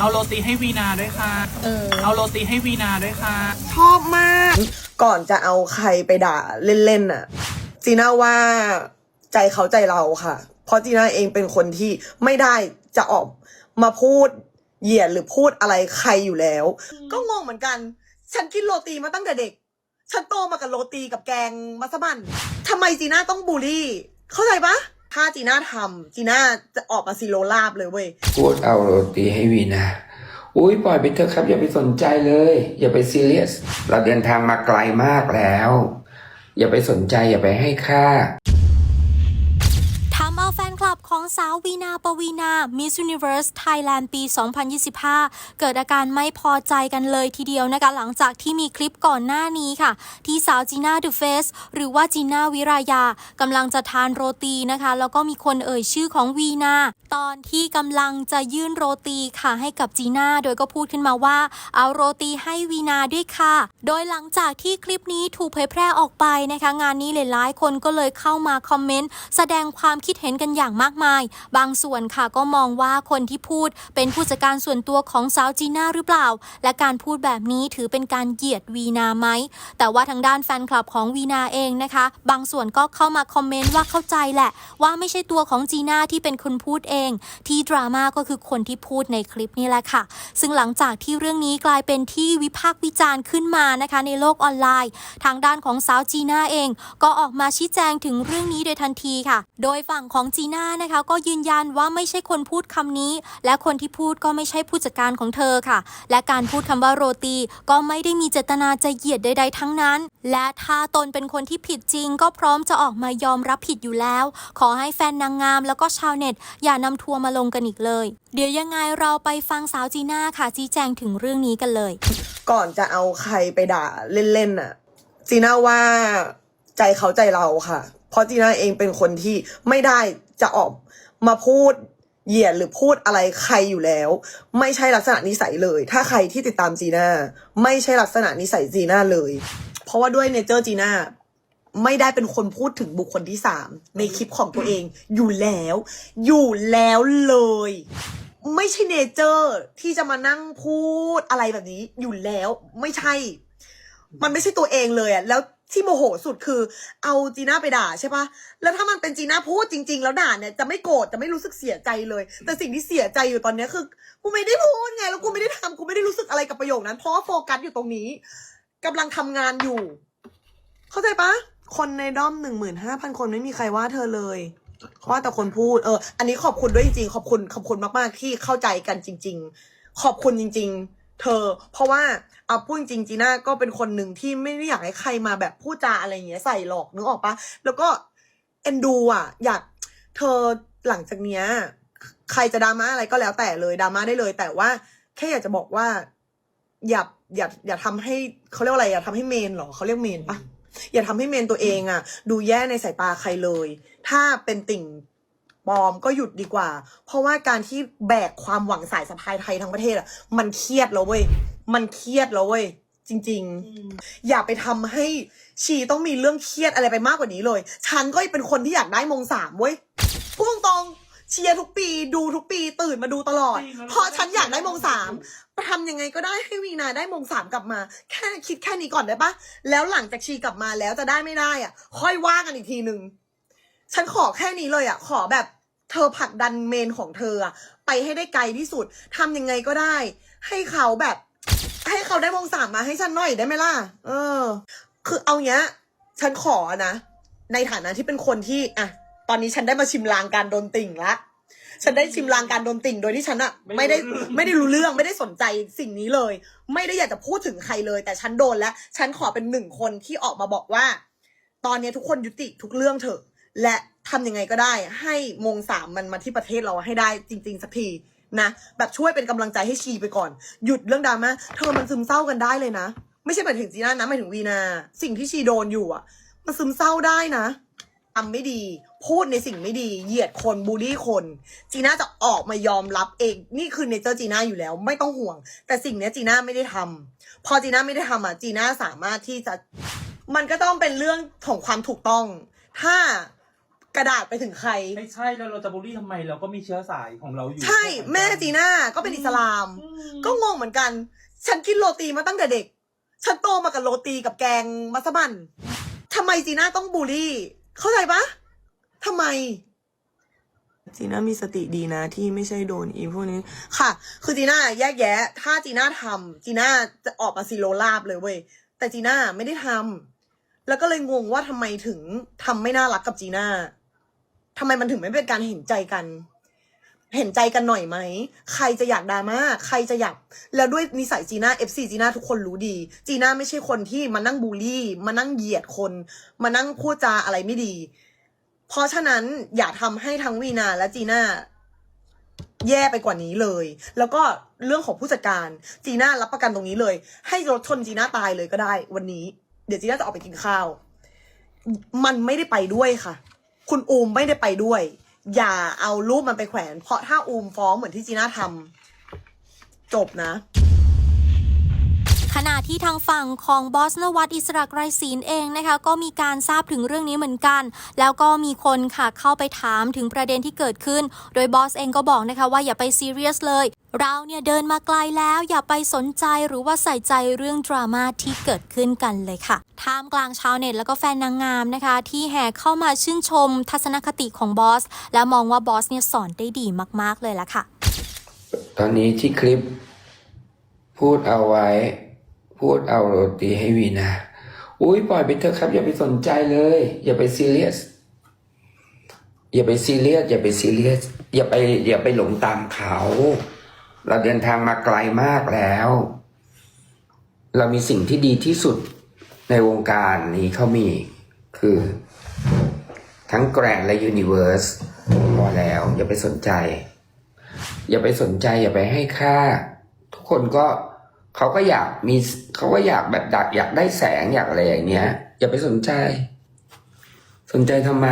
เอาโรตีให้วีนาด้วยค่ะ เออ เอาโรตีให้วีนาด้วยค่ะ ชอบมาก ก่อนจะเอาใครไปด่าเล่นๆน่ะจีน่าว่าใจเขาใจเราค่ะ เพราะจีน่าเองเป็นคนที่ไม่ได้จะออกมาพูดเหยียดหรือพูดอะไรใครอยู่แล้ว ก็งงเหมือนกัน ฉันกินโรตีมาตั้งแต่เด็ก ฉันโตมากับโรตีกับแกงมัสมั่นทำไมจีน่าต้องบูลลี่ เข้าใจปะ ถ้าจีน่าทำจีน่าจะออกมาซีโรลาบเลยเว้ย พูดเอาโรตีให้วีนาอุ้ยปล่อยไปเถอะครับ อย่าไปสนใจเลย อย่าไปซีเรียส เราเดินทางมาไกลมากแล้ว อย่าไปสนใจอย่าไปให้ค่า ของสาววีนาปวีนา Miss Universe Thailand ปี 2025 เกิดอาการไม่พอใจกันเลยทีเดียวนะคะหลังจากที่มีคลิปก่อนหน้านี้ค่ะ ที่สาวจีน่าเดอะเฟสหรือว่าจีน่าวิรายากำลังจะทานโรตีนะคะ แล้วก็มีคนเอ่ยชื่อของวีนาตอนที่กำลังจะยื่นโรตีค่ะให้กับจีน่าโดยก็พูดขึ้นมาว่า เอาโรตีให้วีนาด้วยค่ะ โดยหลังจากที่คลิปนี้ถูกเผยแพร่ออกไปนะคะ งานนี้หลายๆคนก็เลยเข้ามาคอมเมนต์แสดงความคิดเห็นกันอย่างมากมาย บางส่วนค่ะก็มองว่าคนที่พูดเป็นผู้จัดการส่วนตัวของสาวจีน่าหรือเปล่า และการพูดแบบนี้ถือเป็นการเหยียดวีนาไหม แต่ว่าทางด้านแฟนคลับของวีนาเองนะคะ บางส่วนก็เข้ามาคอมเมนต์ว่าเข้าใจแหละ ว่าไม่ใช่ตัวของจีน่าที่เป็นคนพูดเอง ที่ดราม่าก็คือคนที่พูดในคลิปนี่แหละค่ะ ซึ่งหลังจากที่เรื่องนี้กลายเป็นที่วิพากษ์วิจารณ์ขึ้นมานะคะ ในโลกออนไลน์ ทางด้านของสาวจีน่าเอง ก็ออกมาชี้แจงถึงเรื่องนี้โดยทันทีค่ะ โดยฝั่งของจีน่านะคะก็ยืนยันว่าไม่ใช่คนพูดคำนี้ และคนที่พูดก็ไม่ใช่ผู้จัดการของเธอค่ะ และการพูดคำว่าโรตีก็ไม่ได้มีเจตนาจะเหยียดใด ๆ ทั้งนั้น และถ้าตนเป็นคนที่ผิดจริง ก็พร้อมจะออกมายอมรับผิดอยู่แล้ว ขอให้แฟนนางงาม แล้วก็ชาวเน็ต อย่านำทัวร์มาลงกันอีกเลย เดี๋ยวยังไงเราไปฟังสาวจีน่าค่ะชี้แจงถึงเรื่องนี้กันเลย ก่อนจะเอาใครไปด่าเล่นๆน่ะจีน่าว่าใจเขาใจเราค่ะ เพราะจีน่าเองเป็นคนที่ไม่ได้ จะออกมาพูดเหยียดหรือพูดอะไรใครอยู่แล้ว ไม่ใช่ลักษณะนิสัยเลย ถ้าใครที่ติดตามจีน่าไม่ใช่ลักษณะนิสัยจีน่าเลย เพราะว่าด้วยเนเจอร์จีน่าไม่ได้เป็นคนพูดถึงบุคคลที่สามในคลิปของตัวเอง อยู่แล้ว อยู่แล้วเลย ไม่ใช่เนเจอร์ที่จะมานั่งพูดอะไรแบบนี้ อยู่แล้ว ไม่ใช่ มันไม่ใช่ตัวเองเลยอะแล้ว ที่โมโหสุดคือเอาจีน่าไปด่าใช่ปะแล้วถ้ามันเป็นจีน่าพูดจริง ๆ แล้วด่าเนี่ยจะไม่โกรธจะไม่รู้สึกเสียใจเลย แต่สิ่งที่เสียใจอยู่ตอนนี้คือกูไม่ได้พูดไงแล้วกูไม่ได้ทำกูไม่ได้รู้สึกอะไรกับประโยคนั้น เพราะว่าโฟกัสอยู่ตรงนี้กำลังทำงานอยู่ เข้าใจปะคนในด้อมหนึ่งหมื่นห้าพันคนไม่มีใครว่าเธอเลยว่าแต่คนพูดเออ อันนี้ขอบคุณด้วยจริงๆขอบคุณขอบคุณมากๆที่เข้าใจกันจริง ๆ ขอบคุณจริง ๆ เธอ เพราะว่าเอาพูดจริงจีน่าก็เป็นคนหนึ่งที่ไม่ได้อยากให้ใครมาแบบพูดจาอะไรอย่างเงี้ยใส่หลอกนึกออกปะแล้วก็เอ็นดูอะ อยากเธอหลังจากเนี้ยใครจะดราม่าอะไรก็แล้วแต่เลยดราม่าได้เลย แต่ว่า แค่อยากจะบอกว่า อย่าอย่าอย่าทำให้เขาเรียกว่าอะไร อย่าทำให้เมนเหรอเขาเรียกเมนปะอย่าทำให้เมนตัวเองอะดูแย่ในสายตาใครเลย ถ้าเป็นติ่ง ปลอมก็หยุดดีกว่า เพราะว่าการที่แบกความหวังสายสะพายไทยทั้งประเทศอะมันเครียดแล้วเว้ย มันเครียดแล้วเว้ย จริง ๆ อย่าไปทำให้ชีต้องมีเรื่องเครียดอะไรไปมากกว่านี้เลย ฉันก็เป็นคนที่อยากได้มงสามเว้ยพูดตรงๆเชียร์ทุกปี ดูทุกปีตื่นมาดูตลอดจริงแล้วเพราะฉันอยากได้มงสามทำยังไงก็ได้ให้วีนาได้มงสามกลับมา แค่คิดแค่นี้ก่อนได้ปะแล้วหลังจากชีกลับมาแล้วจะได้ไม่ได้อะ ค่อยว่ากันอีกทีหนึ่ง ฉันขอแค่นี้เลยอะขอแบบเธอผลักดันเมนของเธออะไปให้ได้ไกลที่สุดทำยังไงก็ได้ ให้เขาแบบ ให้เขาได้มงสามมาให้ฉันหน่อยได้ไหมล่ะ เออ คือเอาเนี้ย ฉันขอนะ ในฐานะที่เป็นคนที่อะตอนนี้ฉันได้มาชิมลางการโดนติ่งละฉันได้ชิมลางการโดนติ่งโดยที่ฉันอะไม่ได้ไม่ได้รู้เรื่องไม่ได้สนใจสิ่งนี้เลย ไม่ได้อยากจะพูดถึงใครเลย แต่ฉันโดนแล้ว ฉันขอเป็นหนึ่งคนที่ออกมาบอกว่า ตอนนี้ทุกคนยุติทุกเรื่องเถอะ และทำยังไงก็ได้ ให้มงสามมันมาที่ประเทศเราให้ได้จริง ๆ สักทีนะแบบช่วยเป็นกำลังใจให้ชีไปก่อน หยุดเรื่องดราม่าเธอมันซึมเศร้ากันได้เลยนะ ไม่ใช่หมายถึงจีน่านะหมายถึงวีนา สิ่งที่ชีโดนอยู่อะ มันซึมเศร้าได้นะทำไม่ดี พูดในสิ่งไม่ดี เหยียดคนบูลลี่คน จีน่าจะออกมายอมรับเอง นี่คือเนเจอร์จีน่าอยู่แล้ว ไม่ต้องห่วง แต่สิ่งนี้จีน่าไม่ได้ทำพอจีน่าไม่ได้ทำอะจีน่าสามารถที่จะ มันก็ต้องเป็นเรื่องของความถูกต้อง ถ้า กระดาษไปถึงใคร ไม่ใช่แล้วเราจะบูลลี่ทำไมเราก็มีเชื้อสายของเราอยู่ใช่แม่จีน่าก็เป็นอิสลาม อืมก็งงเหมือนกัน ฉันกินโรตีมาตั้งแต่เด็ก ฉันโตมากับโรตีกับแกงมัสมั่นทำไมจีน่าต้องบูลลี่ เข้าใจปะทำไม จีน่ามีสติดีนะที่ไม่ใช่โดนอีพวกนี้ ค่ะ คือจีน่าแยกแยะ ถ้าจีน่าทำจีน่าจะออกมาซีโรลาบเลยเว้ย แต่จีน่าไม่ได้ทำ แล้วก็เลยงงว่าทำไมถึงทำไม่น่ารักกับจีน่า ทำไมมันถึงไม่เป็นการเห็นใจกัน เห็นใจกันหน่อยไหม ใครจะอยากดราม่า ใครจะอยาก แล้วด้วยนิสัยจีน่า FC จีน่าทุกคนรู้ดี จีน่าไม่ใช่คนที่มานั่งบูลลี่ มานั่งเหยียดคน มานั่งพูดจาอะไรไม่ดี เพราะฉะนั้นอย่าทำให้ทั้งวีนาและจีน่าแย่ไปกว่านี้เลย แล้วก็เรื่องของผู้จัดการ จีน่ารับประกันตรงนี้เลย ให้รถชนจีน่าตายเลยก็ได้ วันนี้ เดี๋ยวจีน่าจะออกไปกินข้าว มันไม่ได้ไปด้วยค่ะ คุณอูมไม่ได้ไปด้วย อย่าเอารูปมันไปแขวน เพราะถ้าอูมฟ้องเหมือนที่จีน่าทำจบนะ ขณะที่ทางฝั่งของบอสนวัตอิสระไกรศีลเองนะคะก็มีการทราบถึงเรื่องนี้เหมือนกัน แล้วก็มีคนค่ะเข้าไปถามถึงประเด็นที่เกิดขึ้น โดยบอสเองก็บอกนะคะว่าอย่าไปซีเรียสเลย เราเนี่ยเดินมาไกลแล้วอย่าไปสนใจหรือว่าใส่ใจเรื่องดราม่าที่เกิดขึ้นกันเลยค่ะท่ามกลางชาวเน็ตแล้วก็แฟนนางงามนะคะ ที่แห่เข้ามาชื่นชม ทัศนคติของบอส และมองว่าบอสเนี่ยสอนได้ดีมาก ๆ เลยละค่ะ ตอนนี้ที่คลิปพูดเอาไว้ พูดเอาโรตีให้วีนาอุ้ยปล่อยไปเถอะครับ อย่าไปสนใจเลย อย่าไปซีเรียสอย่าไปซีเรียสอย่าไปซีเรียสอย่าไป อย่าไปหลงตามเขา เราเดินทางมาไกลมากแล้ว เรามีสิ่งที่ดีที่สุดในวงการนี้เขามีคือ ทั้งแกรนและยูนิเว r ร์สพอแล้ว อย่าไปสนใจ อย่าไปสนใจ อย่าไปให้ค่า ทุกคนก็ เขาก็อยากมีเขาก็อยากแบบดักอยากได้แสงอยากอะไรอย่างเงี้ยอย่าไปสนใจ สนใจทำไม